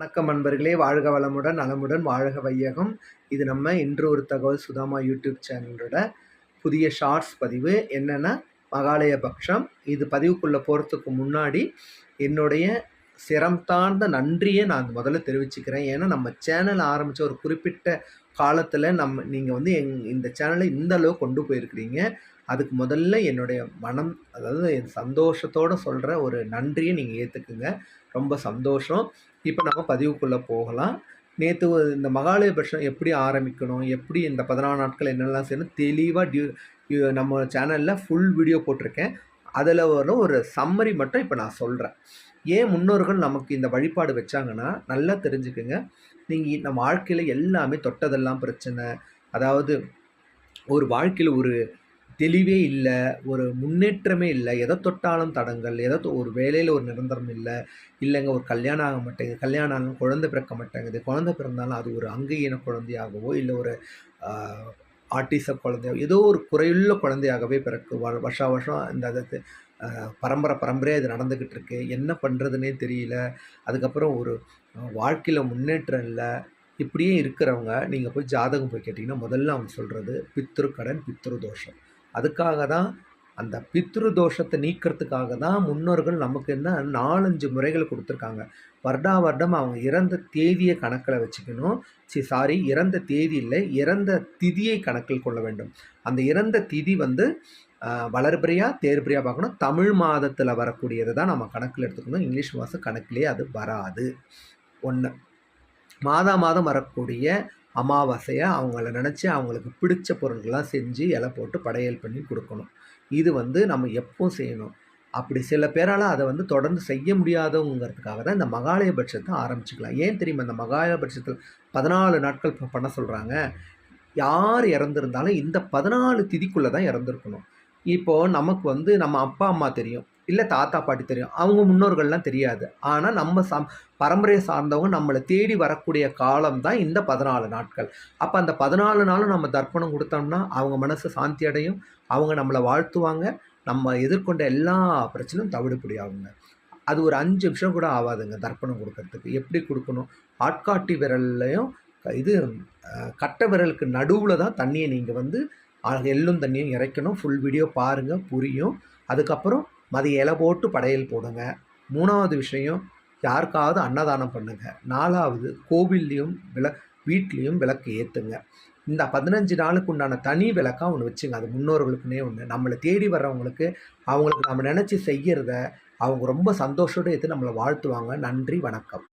வணக்கம் நண்பர்களே. வாழ்க வளமுடன் நலமுடன் வாழ்க வையகம். இது நம்ம இன்று ஒரு தகவல் சுதாமா யூடியூப் சேனலோட புதிய ஷார்ட்ஸ் பதிவு. என்னென்னா மகாலய பக்ஷம். இது பதிவுக்குள்ளே போகிறதுக்கு முன்னாடி என்னுடைய சிரம் தாழ்ந்த நன்றியை நான் முதல்ல தெரிவிச்சுக்கிறேன். ஏன்னா நம்ம சேனல் ஆரம்பித்த ஒரு குறிப்பிட்ட காலத்தில் நம்ம நீங்கள் வந்து எங் இந்த சேனலை இந்த அளவு கொண்டு போயிருக்கிறீங்க. அதுக்கு முதல்ல என்னுடைய மனம் அதாவது என் சந்தோஷத்தோடு சொல்கிற ஒரு நன்றியை நீங்கள் ஏற்றுக்குங்க ரொம்ப சந்தோஷம். இப்போ நம்ம பதிவுக்குள்ளே போகலாம். நேற்று இந்த மகாலயபட்சம் எப்படி ஆரம்பிக்கணும்? எப்படி இந்த பதினாலு நாட்கள் என்னெல்லாம் செய்யணும்? தெளிவாக டியூ நம்ம சேனலில் ஃபுல் வீடியோ போட்டிருக்கேன். அதில் வர ஒரு சம்மரி மட்டும் இப்போ நான் சொல்கிறேன் ஏன் முன்னோர்கள் நமக்கு இந்த வழிபாடு வச்சாங்கன்னா நல்லா தெரிஞ்சுக்குங்க. நீங்கள் நம்ம வாழ்க்கையில் எல்லாமே தொட்டதெல்லாம் பிரச்சனை. அதாவது ஒரு வாழ்க்கையில் ஒரு தெளிவே இல்லை ஒரு முன்னேற்றமே இல்லை. எதை தொட்டாலும் தடங்கள் எதை ஒரு வேலையில் ஒரு நிரந்தரம் இல்லை இல்லைங்க ஒரு கல்யாணம் ஆக மாட்டேங்குது கல்யாணம் ஆகும் குழந்தை பிறக்க மாட்டேங்குது. குழந்தை பிறந்தாலும் அது ஒரு அங்கீன குழந்தையாகவோ இல்லை ஒரு ஆர்டிச குழந்தையோ ஏதோ ஒரு குறையுள்ள குழந்தையாகவே பிறக்கு. வருஷா வருஷம் இந்த அதை பரம்பரை பரம்பரையாக இது நடந்துக்கிட்டு இருக்கு என்ன பண்ணுறதுனே தெரியல. அதுக்கப்புறம் ஒரு வாழ்க்கையில் முன்னேற்றம் இல்லை. இப்படியே இருக்கிறவங்க நீங்கள் போய் ஜாதகம் போய் கேட்டிங்கன்னா முதல்ல அவங்க சொல்கிறது பித்ரு கடன் பித்ரு தோஷம். அதுக்காக தான் அந்த பித்ரு தோஷத்தை நீக்கிறதுக்காக தான் முன்னோர்கள் நமக்கு என்ன நாலஞ்சு முறைகள் கொடுத்துருக்காங்க. வருடா வருடம் அவங்க இறந்த தேதியை கணக்கில் வச்சுக்கணும். சி சாரி இறந்த தேதி இல்லை இறந்த திதியை கணக்கில் கொள்ள வேண்டும். அந்த இறந்த திதி வந்து வளர்பிரியா தேர்பிரியா பார்க்கணும். தமிழ் மாதத்தில் வரக்கூடியது தான் நம்ம கணக்கில் எடுத்துக்கணும். இங்கிலீஷ் மாதம் கணக்கிலே அது வராது. ஒன்று மாதா மாதம் வரக்கூடிய அமாவாசையை அவங்கள நினச்சி அவங்களுக்கு பிடிச்ச பொருட்கள்லாம் செஞ்சு இலை போட்டு படையல் பண்ணி கொடுக்கணும். இது வந்து நம்ம எப்பவும் செய்யணும். அப்படி சில பேரால் அதை வந்து தொடர்ந்து செய்ய முடியாதவங்கிறதுக்காக தான் இந்த மகாலயபட்சத்தை ஆரம்பிச்சுக்கலாம். ஏன் தெரியுமா? இந்த மகாலயபட்சத்தில் பதினாலு நாட்கள் பண்ண சொல்கிறாங்க யார் இறந்துருந்தாலும் இந்த பதினாலு திதிக்குள்ளே தான் இறந்துருக்கணும். இப்போது நமக்கு வந்து நம்ம அப்பா அம்மா தெரியும். இல்லை தாத்தா பாட்டி தெரியும். அவங்க முன்னோர்கள்லாம் தெரியாது. ஆனால் நம்ம சம் பரம்பரையை சார்ந்தவங்க நம்மளை தேடி வரக்கூடிய காலம் தான் இந்த பதினாலு நாட்கள். அப்போ அந்த பதினாலு நாளும் நம்ம தர்ப்பணம் கொடுத்தோம்னா அவங்க மனசு சாந்தி அடையும். அவங்க நம்மளை வாழ்த்துவாங்க. நம்ம எதிர்கொண்ட எல்லா பிரச்சனையும் தவிடுபடியாகுங்க அது ஒரு அஞ்சு நிமிஷம் கூட ஆகாதுங்க தர்ப்பணம் கொடுக்கறதுக்கு. எப்படி கொடுக்கணும்? ஆட்காட்டி விரல்லையும் இது கட்ட விரலுக்கு நடுவில் தான் தண்ணியை நீங்கள் வந்து எள்ளும் தண்ணியும் இறைக்கணும். ஃபுல் வீடியோ பாருங்கள் புரியும். அதுக்கப்புறம் மதிய இலை போட்டு படையல் போடுங்க. மூணாவது விஷயம் யாருக்காவது அன்னதானம் பண்ணுங்க. நாலாவது கோவில்லையும் விள வீட்லேயும் விளக்கு ஏற்றுங்க இந்த பதினஞ்சு நாளுக்கு உண்டான தனி விளக்காக ஒன்று வச்சுங்க. அது முன்னோர்களுக்குனே ஒன்று நம்மளை தேடி வர்றவங்களுக்கு அவங்களுக்கு நம்ம நினச்சி செய்கிறத அவங்க ரொம்ப சந்தோஷத்தோடு எடுத்து நம்மளை வாழ்த்துவாங்க. நன்றி வணக்கம்.